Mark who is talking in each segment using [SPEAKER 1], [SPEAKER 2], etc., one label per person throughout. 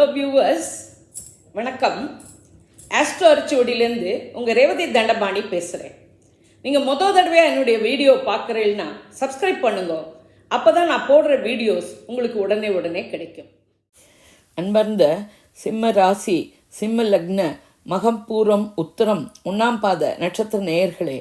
[SPEAKER 1] Hello viewers வணக்கம். Astro அரிச்சுவடியிலேருந்து உங்கள் ரேவதி தண்டபாணி பேசுகிறேன் நீங்கள் மொதல் தடவையாக என்னுடைய வீடியோ பார்க்குறீங்கன்னா சப்ஸ்கிரைப் பண்ணுங்க. அப்போ தான் நான் போடுற வீடியோஸ் உங்களுக்கு உடனே உடனே கிடைக்கும். அன்பர்ந்த சிம்ம ராசி சிம்ம லக்ன மகம் பூரம் உத்தரம் ஒன்றாம் பாத நட்சத்திர நேயர்களே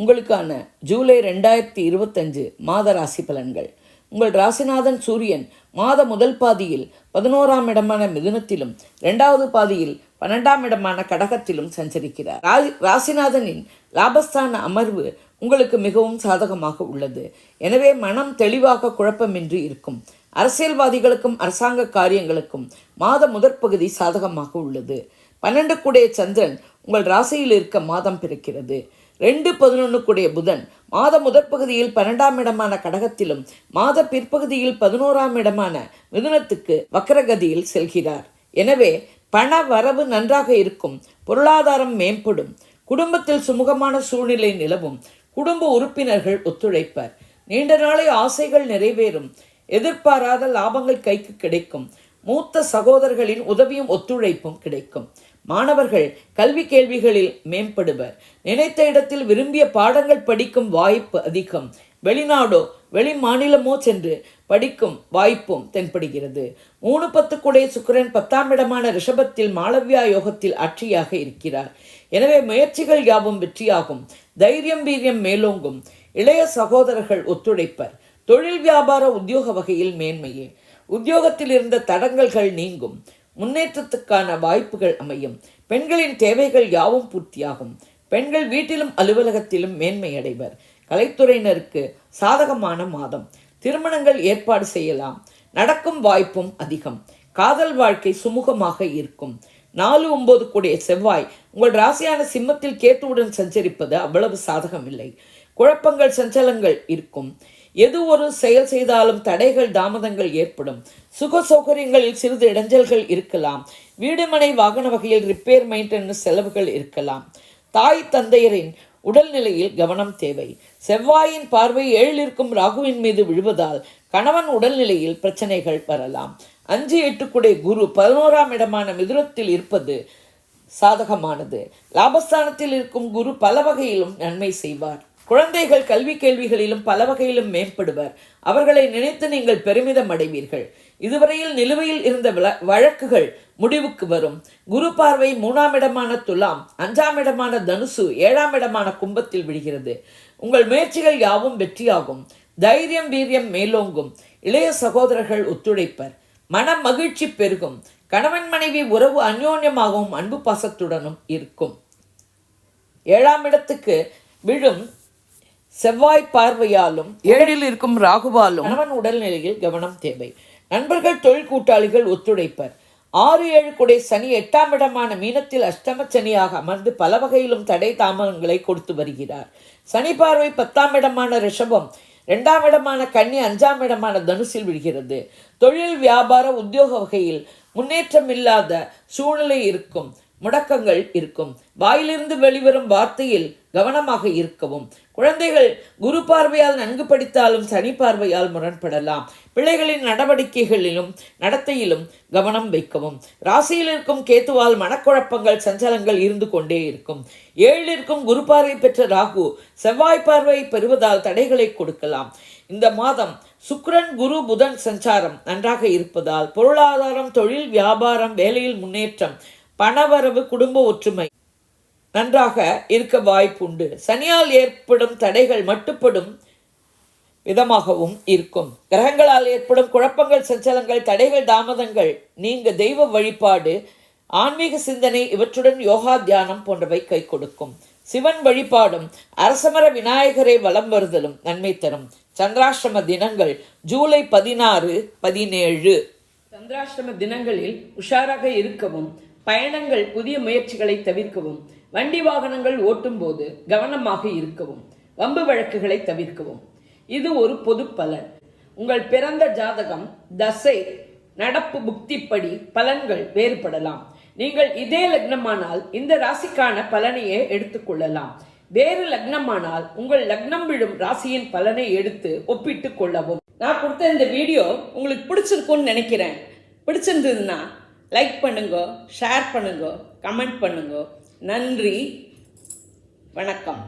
[SPEAKER 1] உங்களுக்கான ஜூலை ரெண்டாயிரத்தி இருபத்தஞ்சு மாத ராசி பலன்கள். உங்கள் ராசிநாதன் சூரியன் மாத முதல் பாதியில் பதினோராம் இடமான மிதுனத்திலும் இரண்டாவது பாதியில் பன்னெண்டாம் இடமான கடகத்திலும் சஞ்சரிக்கிறார். ரா- ராசிநாதனின் லாபஸ்தான அமர்வு உங்களுக்கு மிகவும் சாதகமாக உள்ளது. எனவே மனம் தெளிவாக குழப்பமின்றி இருக்கும். அரசியல்வாதிகளுக்கும் அரசாங்க காரியங்களுக்கும் மாத முதற்பகுதி சாதகமாக உள்ளது. பன்னெண்டு கூடைய சந்திரன் உங்கள் ராசியில் இருக்க மாதம் பிறக்கிறது. ரெண்டு பதினொன்றுக்குடைய புதன். மாத முதற்பகுதியில் பன்னெண்டாம் இடமான கடகத்திலும் மாத பிற்பகுதியில் பதினோராம் இடமான மிதுனத்துக்கு வக்கரகதியில் செல்கிறார். எனவே பண வரவு நன்றாக இருக்கும் பொருளாதாரம் மேம்படும் குடும்பத்தில் சுமூகமான சூழ்நிலை நிலவும் குடும்ப உறுப்பினர்கள் ஒத்துழைப்பர். நீண்ட நாளை ஆசைகள் நிறைவேறும் எதிர்பாராத லாபங்கள் கைக்கு கிடைக்கும் மூத்த சகோதரர்களின் உதவியும் ஒத்துழைப்பும் கிடைக்கும். மாணவர்கள் கல்வி கேள்விகளில் மேம்படுவர். நினைத்த இடத்தில் விரும்பிய பாடங்கள் படிக்கும் வாய்ப்பு அதிகம். வெளிநாடோ வெளி மாநிலமோ சென்று படிக்கும் வாய்ப்பும் தென்படுகிறது. மூணு பத்து சுக்கரன் சுக்கிரன் பத்தாம் இடமான ரிஷபத்தில் மாளவியா யோகத்தில் ஆட்சியாக இருக்கிறார். எனவே முயற்சிகள் யாவும் வெற்றியாகும். தைரியம் வீரியம் மேலோங்கும். இளைய சகோதரர்கள் ஒத்துழைப்பர். தொழில் வியாபார உத்தியோக வகையில் மேன்மையே. உத்தியோகத்தில் இருந்த தடங்கல்கள் நீங்கும். முன்னேற்றத்துக்கான வாய்ப்புகள் அமையும். பெண்களின் தேவைகள் யாவும் பூர்த்தியாகும். பெண்கள் வீட்டிலும் அலுவலகத்திலும் மேன்மை அடைவர் கலைத்துறையினருக்கு சாதகமான மாதம். திருமணங்கள் ஏற்பாடு செய்யலாம். நடக்கும் வாய்ப்பும் அதிகம். காதல் வாழ்க்கை சுமூகமாக இருக்கும். நாலு ஒன்பது கூடிய செவ்வாய் உங்கள் ராசியான சிம்மத்தில் கேத்துவுடன் சஞ்சரிப்பது அவ்வளவு சாதகமில்லை. குழப்பங்கள் சஞ்சலங்கள் இருக்கும். எது ஒரு செயல் செய்தாலும் தடைகள் தாமதங்கள் ஏற்படும். சுக சௌகரியங்களில் சிறிது இடைஞ்சல்கள் இருக்கலாம். வீடுமனை வாகன வகையில் ரிப்பேர் மெயின்டெனன்ஸ் செலவுகள் இருக்கலாம். தாய் தந்தையரின் உடல்நிலையில் கவனம் தேவை. செவ்வாயின் பார்வை ஏழில் இருக்கும் ராகுவின் மீது விழுவதால் கணவன் உடல்நிலையில் பிரச்சனைகள் வரலாம். அஞ்சு எட்டுக்குடை குரு பதினோராம் இடமான மிதுரத்தில் இருப்பது சாதகமானது. லாபஸ்தானத்தில் இருக்கும் குரு பல வகையிலும் நன்மை செய்வார். குழந்தைகள் கல்வி கேள்விகளிலும் பல வகையிலும் மேம்படுவர். அவர்களை நினைத்து நீங்கள் பெருமிதம் அடைவீர்கள் இதுவரையில் நிலுவையில் இருந்த வழக்குகள் முடிவுக்கு வரும். குரு பார்வை மூணாம் இடமான துலாம் அஞ்சாம் இடமான தனுசு ஏழாம் இடமான கும்பத்தில் விடுகிறது உங்கள் முயற்சிகள் யாவும் வெற்றியாகும். தைரியம் வீரியம் மேலோங்கும். இளைய சகோதரர்கள் ஒத்துழைப்பர். மன மகிழ்ச்சி பெருகும். கணவன் மனைவி உறவு அந்யோன்யமாகவும் அன்பு பாசத்துடனும் இருக்கும். ஏழாம் இடத்துக்கு விழும் செவ்வாய் பார்வையாலும் ஏழில் இருக்கும் ராகுவாலும் கணவன் உடல்நிலையில் கவனம் தேவை. நண்பர்கள் தொழில் கூட்டாளிகள் ஒத்துழைப்பர். ஆறு ஏழு குடை சனி எட்டாம் இடமான மீனத்தில் அஷ்டம சனியாக அமர்ந்து பல வகையிலும் தடை தாமதங்களை கொடுத்து வருகிறார். சனி பார்வை பத்தாம் இடமான ரிஷபம் இரண்டாம் இடமான கன்னி அஞ்சாம் இடமான தனுசில் விடுகிறது தொழில் வியாபார உத்தியோக வகையில் முன்னேற்றம் இல்லாத சூழ்நிலை இருக்கும். முடக்கங்கள் இருக்கும். வாயிலிருந்து வெளிவரும் வார்த்தையில் கவனமாக இருக்கவும். குழந்தைகள் குரு பார்வையால் நன்கு படித்தாலும் சனி பார்வையால் முரண்படலாம். பிள்ளைகளின் நடவடிக்கைகளிலும் நடத்தையிலும் கவனம் வைக்கவும். ராசியில் இருக்கும் கேத்துவால் மனக்குழப்பங்கள் சஞ்சலங்கள் இருந்து கொண்டே இருக்கும். ஏழிற்கும் குரு பார்வை பெற்ற ராகு செவ்வாய் பார்வை பெறுவதால் தடைகளை கொடுக்கலாம். இந்த மாதம் சுக்ரன் குரு புதன் சஞ்சாரம் நன்றாக இருப்பதால் பொருளாதாரம் தொழில் வியாபாரம் வேலையில் முன்னேற்றம் பணவரவு குடும்ப ஒற்றுமை. நன்றாக இருக்க வாய்ப்புண்டு. சனியால் ஏற்படும் தடைகள் மட்டுப்படும் விதமாகவும் இருக்கும். கிரகங்களால் ஏற்படும் குழப்பங்கள் சஞ்சலங்கள் தடைகள் தாமதங்கள் நீங்க தெய்வ வழிபாடு ஆன்மீக சிந்தனை இவற்றுடன் யோகா தியானம் போன்றவை கை கொடுக்கும். சிவன் வழிபாடும் அரசமர விநாயகரை வலம் வருதலும் நன்மை தரும். சந்திராஷ்டம தினங்கள் ஜூலை பதினாறு பதினேழு. சந்திராஷ்டம தினங்களில் உஷாராக இருக்கவும் பயணங்கள் புதிய முயற்சிகளை தவிர்க்கவும் வண்டி வாகனங்கள் ஓட்டும் போது கவனமாக இருக்கவும் வம்பு வழக்குகளை தவிர்க்கவும். இது ஒரு பொது பலன். உங்கள் பிறந்த ஜாதகம் தசை நடப்பு புக்திப்படி பலன்கள் வேறுபடலாம். நீங்கள் இதே லக்னமானால் இந்த ராசிக்கான பலனையே எடுத்துக்கொள்ளலாம் வேறு லக்னமானால் உங்கள் லக்னம் விழும் ராசியின் பலனை எடுத்து ஒப்பிட்டு கொள்ளவும். நான் கொடுத்த இந்த வீடியோ உங்களுக்கு பிடிச்சிருக்கும்னு நினைக்கிறேன். பிடிச்சிருந்ததுன்னா லைக் பண்ணுங்க ஷேர் பண்ணுங்க கமெண்ட் பண்ணுங்க. நன்றி வணக்கம்.